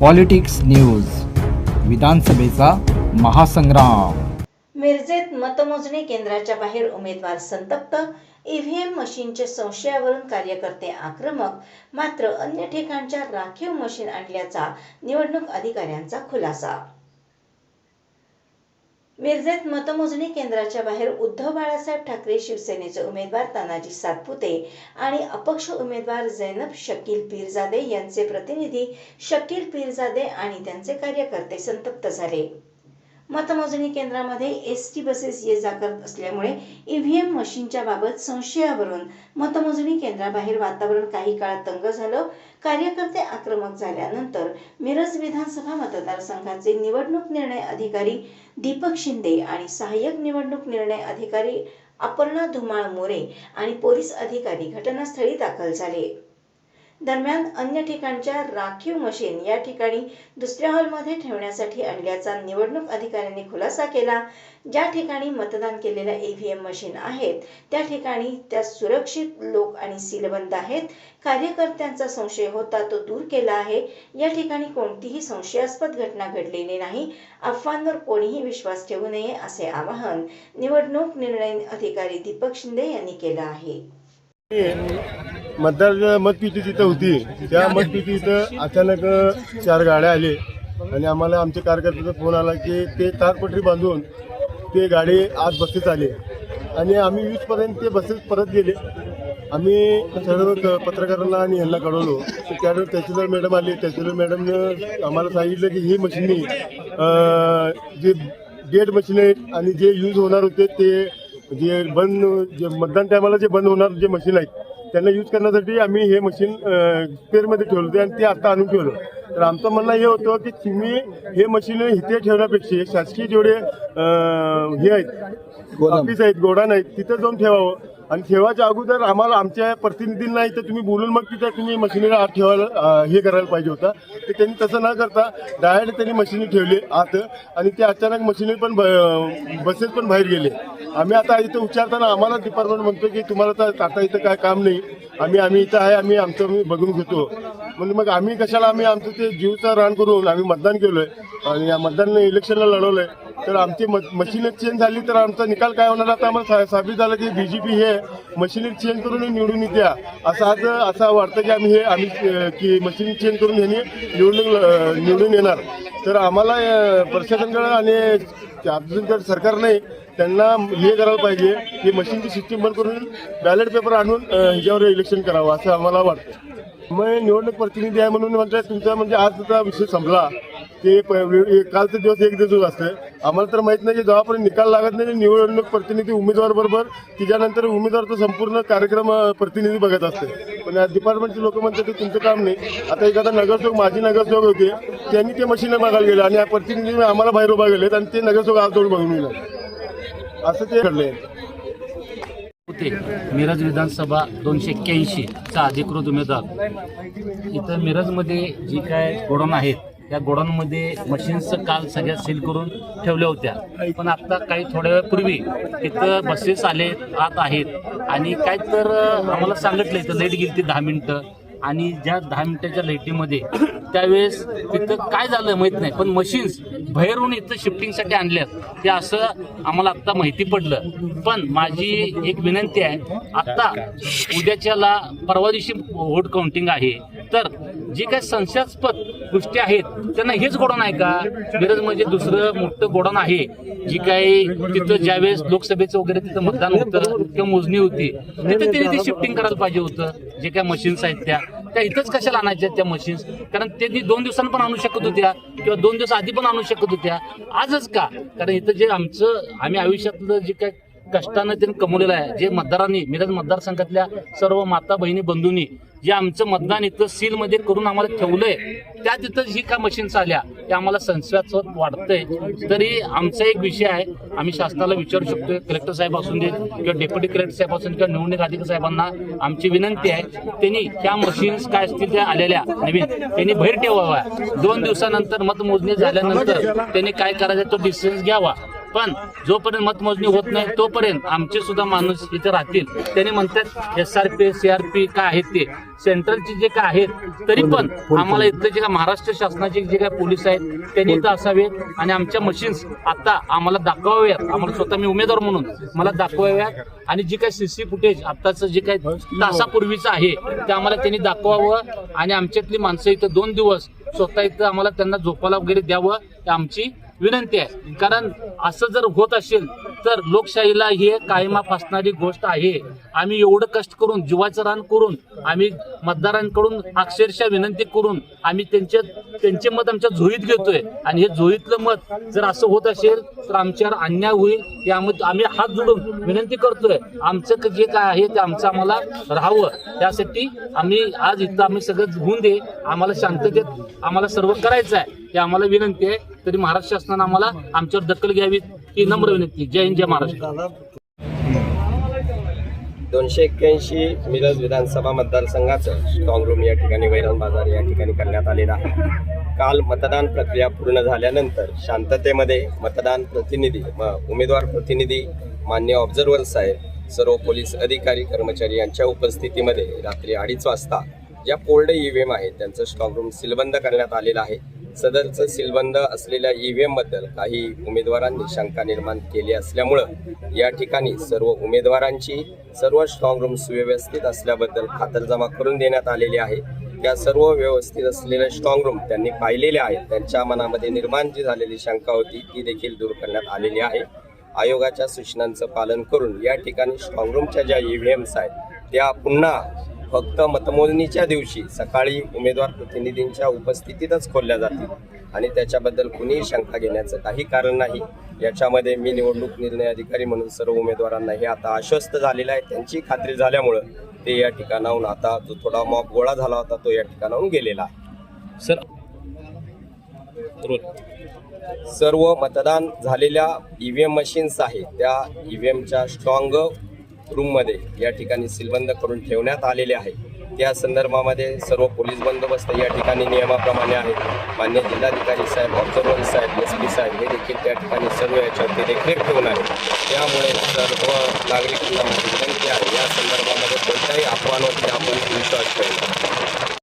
Politics news विधानसभेचा महासंग्राम. मिरजेत मतमोजणी केंद्राच्या बाहेर उमेदवार संतप्त. ईव्हीएम मशीनचे संशयावरून कार्यकर्ते आक्रमक मात्र अन्य ठिकाणच्या राखीव मशीन आणल्याचा निवडणूक अधिकाऱ्यांचा खुलासा. मिरजेत मतमोजणी केंद्राच्या बाहेर उद्धव बाळासाहेब ठाकरे शिवसेनेचे उमेदवार तानाजी सातपुते आणि अपक्ष उमेदवार जैनब शकील पीरजादे यांचे प्रतिनिधी शकील पीरजादे आणि त्यांचे कार्यकर्ते संतप्त झाले. मतमोजणी केंद्रामध्ये एस टी बसेस ये जा करत असल्यामुळे ईव्हीएम मशीनच्या बाबत संशयावरून मतमोजणी केंद्राबाहेर वातावरण काही काळ तंग झालं. कार्यकर्ते आक्रमक झाल्यानंतर मिरज विधानसभा मतदारसंघाचे निवडणूक निर्णय अधिकारी दीपक शिंदे आणि सहाय्यक निवडणूक निर्णय अधिकारी अपर्णा धुमाळ मोरे आणि पोलीस अधिकारी घटनास्थळी दाखल झाले. दरम्यान अन्य ठिकाणच्या राखीव मशीन या ठिकाणी दुसऱ्या हॉलमध्ये ठेवण्यासाठी आणल्याचा निवडणूक अधिकाऱ्यांनी खुलासा केला. ज्या ठिकाणी मतदान केलेल्या ईव्हीएम मशीन आहेत त्या ठिकाणी त्या सुरक्षित लोक आणि सीलबंद आहेत. कार्यकर्त्यांचा संशय होता तो दूर केला आहे. या ठिकाणी कोणतीही संशयास्पद घटना घडलेली नाही. अफवांवर कोणीही विश्वास ठेवू नये असे आवाहन निवडणूक निर्णय अधिकारी दीपक शिंदे यांनी केलं आहे. मतदार मतपेटी तिथं होती. त्या मतपेटी इथं अचानक चार गाड्या आले. आणि आम्हाला आमच्या कार्यकर्त्याचा फोन आला की ते तारपटरी बांधून ते गाडी आज बसेस आले. आणि आम्ही वीसपर्यंत ते बसेस परत गेले. आम्ही सर्व पत्रकारांना आणि ह्यांना कळवलो. तर त्यावेळेस तहसीलदार मॅडम आले. तहसीलदार मॅडमनं आम्हाला सांगितलं की ही मशिनी जे डेड मशीन आहेत आणि जे यूज होणार होते ते जे बंद जे मतदान टायमाला जे बंद होणार जे मशीन आहेत त्यांना यूज करण्यासाठी आम्ही हे मशीन स्पेअरमध्ये ठेवलं होते आणि ते आता आणून ठेवलं. तर आमचं म्हणणं हे होतं की तुम्ही हे मशीन इथे ठेवण्यापेक्षा शासकीय जेवढे हे आहेत ऑफिस आहेत गोडाऊन आहेत तिथं जाऊन ठेवावं. आणि ठेवायच्या अगोदर आम्हाला आमच्या प्रतिनिधींना इथं तुम्ही बोलून मग तिथं तुम्ही मशिनीला आत ठेवायला हे करायला पाहिजे होतं. तर त्यांनी तसं न करता डायरेक्ट त्यांनी मशिनी ठेवले आत आणि ते अचानक मशिनी पण बसेस पण बाहेर गेले. आम्ही आता इथं विचारताना आम्हाला डिपार्टमेंट म्हणतो की तुम्हाला तर आता इथं काय काम नाही. आम्ही आम्ही इथं आहे आम्ही आमचं आम्ही बघून घेतो. म्हणजे मग आम्ही कशाला आम्ही आमचं ते जीवचा रान करून आम्ही मतदान केलोय. आणि या मतदान इलेक्शनला लढवलंय. तर आमची मशीन चेंज झाली तर आमचा निकाल काय होणार? आता आम्हाला सा- साबित झालं की बीजेपी हे मशीन चेंज करून निवडून येत्या. असं आज असं वाटतं की आम्ही हे आम्ही की मशीन चेंज करून ह्यांनी निवडून निवडून येणार. तर आम्हाला प्रशासनकडं आणि अजून जर सरकार नाही त्यांना हे करायला पाहिजे की मशीनची सिस्टीम बंद करून बॅलेट पेपर आणून ह्याच्यावर इलेक्शन करावं असं आम्हाला वाटतं. मग निवडणूक प्रतिनिधी आहे म्हणून म्हणजे तुमचा म्हणजे आजचा विषय संपला. ते प- कालचा दिवस एक दिवस असतं आम्हाला तर माहीत नाही की जेव्हापर्यंत निकाल लागत नाही निवडणूक प्रतिनिधी उमेदवार बरोबर तिच्यानंतर उमेदवार तो संपूर्ण कार्यक्रम प्रतिनिधी बघत असते. पण डिपार्टमेंटचे लोक म्हणतात की तुमचं काम नाही. आता एखादा नगरसेवक माजी नगरसेवक होते. त्यांनी ते मशीन बघायला गेले आणि प्रतिनिधी आम्हाला बाहेर उभा गेलेत आणि ते नगरसेवक आज जाऊन बघून गेले. असं ते घडलंय ते मिरज विधानसभा दोनशे एक्क्याऐंशीचा अधिकृत उमेदवार. इथं मिरजमध्ये जी काय गोडाऊन आहेत त्या गोडाऊनमध्ये मशीन्सचं काल सगळ्या सील करून ठेवल्या होत्या. पण आत्ता काही थोड्या वेळापूर्वी इथं बसेस आले आत आहेत. आणि काय तर आम्हाला सांगितलं इथं लाइट गेली ती दहा मिनटं. आणि ज्या दहा मिनिटाच्या लाईटीमध्ये त्यावेळेस तिथं काय झालं माहीत नाही पण मशीन्स बाहेरून इथं शिफ्टिंगसाठी आणल्यात. ते असं आम्हाला आत्ता माहिती पडलं. पण माझी एक विनंती आहे आत्ता उद्याच्याला परवा दिवशी व्होट काउंटिंग आहे. तर जे काही संशयास्पद गोष्टी आहेत त्यांना हेच गोडाऊन आहे का? मिरज म्हणजे दुसरं मोठं गोडाऊन आहे. जी काही तिथं ज्यावेळेस लोकसभेचं वगैरे तिथं मतदान होतं किंवा मोजणी होती तिथं तिथे शिफ्टिंग करायला पाहिजे होतं. जे काय मशीन्स आहेत त्या. त्या इथंच कशाला आणायच्या त्या मशीन्स कारण त्यांनी दोन दिवसांनी पण आणू शकत होत्या किंवा दोन दिवस आधी पण आणू शकत होत्या. आजच का? कारण इथं जे आमचं आम्ही आयुष्यातलं जे काय कष्टानं त्यांनी कमवलेलं आहे जे मतदारांनी मिरज मतदारसंघातल्या सर्व माता बहिणी बंधूंनी जे आमचं मतदान इथं सीलमध्ये करून आम्हाला ठेवलंय त्या तिथं जी काय मशीन्स आल्या त्या आम्हाला संशयास्पद वाटतंय. तरी आमचा एक विषय आहे आम्ही शासनाला विचारू शकतो कलेक्टर साहेब असून देत किंवा डेप्युटी कलेक्टर साहेब असून किंवा निवडणूक अधिकारी साहेबांना आमची विनंती आहे त्यांनी त्या मशीन्स काय असतील त्या आलेल्या नवीन त्यांनी बाहेर ठेवाव्या दोन दिवसानंतर मतमोजणी झाल्यानंतर त्यांनी काय करायचं तो डिसिजन घ्यावा. पण जोपर्यंत मतमोजणी होत नाही तोपर्यंत आमचे सुद्धा माणूस इथे राहतील. त्यांनी म्हणतात S R P C R P काय आहेत ते? सेंट्रलचे जे काय आहेत तरी पण आम्हाला इथले जे काय महाराष्ट्र शासनाचे जे काय पोलीस आहेत त्यांनी इथं असावेत आणि आमच्या मशीन्स आता आम्हाला दाखवाव्यात. आम्हाला स्वतः मी उमेदवार म्हणून मला दाखवाव्यात. आणि जे काय सीसी फुटेज आत्ताचं जे काय तासापूर्वीचं आहे ते आम्हाला त्यांनी दाखवावं आणि आमच्यातली माणसं इथं दोन दिवस स्वतः इथं आम्हाला त्यांना झोपाला वगैरे द्यावं आमची विनंती आहे. कारण असं जर होत असेल तर लोकशाहीला हे कायमा फासणारी गोष्ट आहे. आम्ही एवढं कष्ट करून जीवाचं रान करून आम्ही मतदारांकडून अक्षरशः विनंती करून आम्ही त्यांचे त्यांचे मत आमच्या झोईत घेतोय. आणि हे झोईतलं मत जर असं होत असेल तर आमच्यावर अन्याय होईल यामध्ये आम्ही हात जोडून विनंती करतोय. आमचं क- जे काय आहे ते आमचं आम्हाला राहावं. त्यासाठी आम्ही आज इथं आम्ही सगळं होऊन दे. आम्हाला शांततेत आम्हाला सर्व करायचं आहे हे आम्हाला विनंती आहे. तरी महाराष्ट्र शासनानं आम्हाला आमच्यावर दखल घ्यावी ही नम्र विनंती. जय हिंद जय महाराष्ट्र. दोनशे एक्क्याऐंशी मिरज विधानसभा मतदारसंघाचं स्ट्रॉंग रूम या ठिकाणी वैरण बाजार या ठिकाणी करण्यात आलेला आहे. काल मतदान प्रक्रिया पूर्ण झाल्यानंतर शांततेमध्ये मतदान प्रतिनिधी उमेदवार प्रतिनिधी मान्य ऑब्झर्वर साहेब सर्व पोलीस अधिकारी कर्मचारी यांच्या उपस्थितीमध्ये रात्री अडीच वाजता ज्या पोल्ड ईव्हीएम आहेत त्यांचं स्ट्रॉंग रूम सीलबंद करण्यात आलेलं आहे. सदरचं सीलबंद असलेल्या ईव्हीएमबद्दल काही उमेदवारांनी शंका निर्माण केली असल्यामुळं या ठिकाणी सर्व उमेदवारांची सर्व स्ट्रॉंग रूम सुव्यवस्थित असल्याबद्दल खातरजमा करून देण्यात आलेली आहे. त्या सर्व व्यवस्थित असलेल्या स्ट्रॉंग रूम त्यांनी पाहिलेल्या आहेत. त्यांच्या मनामध्ये निर्माण जी झालेली शंका होती ती देखील दूर करण्यात आलेली आहे. आयोगाच्या सूचनांचं पालन करून या ठिकाणी स्ट्रॉंग रूमच्या ज्या ईव्हीएम्स आहेत त्या पुन्हा फक्त मतमोजणीच्या दिवशी सकाळी उमेदवार प्रतिनिधींच्या उपस्थितीतच खोलल्या जातील. आणि त्याच्याबद्दल कुणीही शंका घेण्याचं काही कारण नाही. याच्यामध्ये मी निवडणूक निर्णय अधिकारी म्हणून सर्व उमेदवारांना हे आता आश्वस्त झालेलं आहे. त्यांची खात्री झाल्यामुळं ते या ठिकाणाहून आता जो थोडा मॉप गोळा झाला होता तो या ठिकाणाहून गेलेला आहे. सर सर्व मतदान झालेल्या ईव्हीएम मशीन्स आहेत. त्या ईव्हीएमच्या स्ट्रॉंग रूममध्ये या ठिकाणी सीलबंद करून ठेवण्यात आलेले आहे. त्या संदर्भामध्ये सर्व पोलीस बंदोबस्त या ठिकाणी नियमाप्रमाणे आहे मान्य जिल्हाधिकारी साहेब ऑब्झर्वर साहेब एस पी साहेब हे देखील त्या ठिकाणी सर्व याच्यावरती देखरेख ठेवून आहे त्यामुळे सर्व नागरिकांना विनंती आहे या संदर्भामध्ये कोणत्याही अफवांवरती आपण विश्वास ठेवू.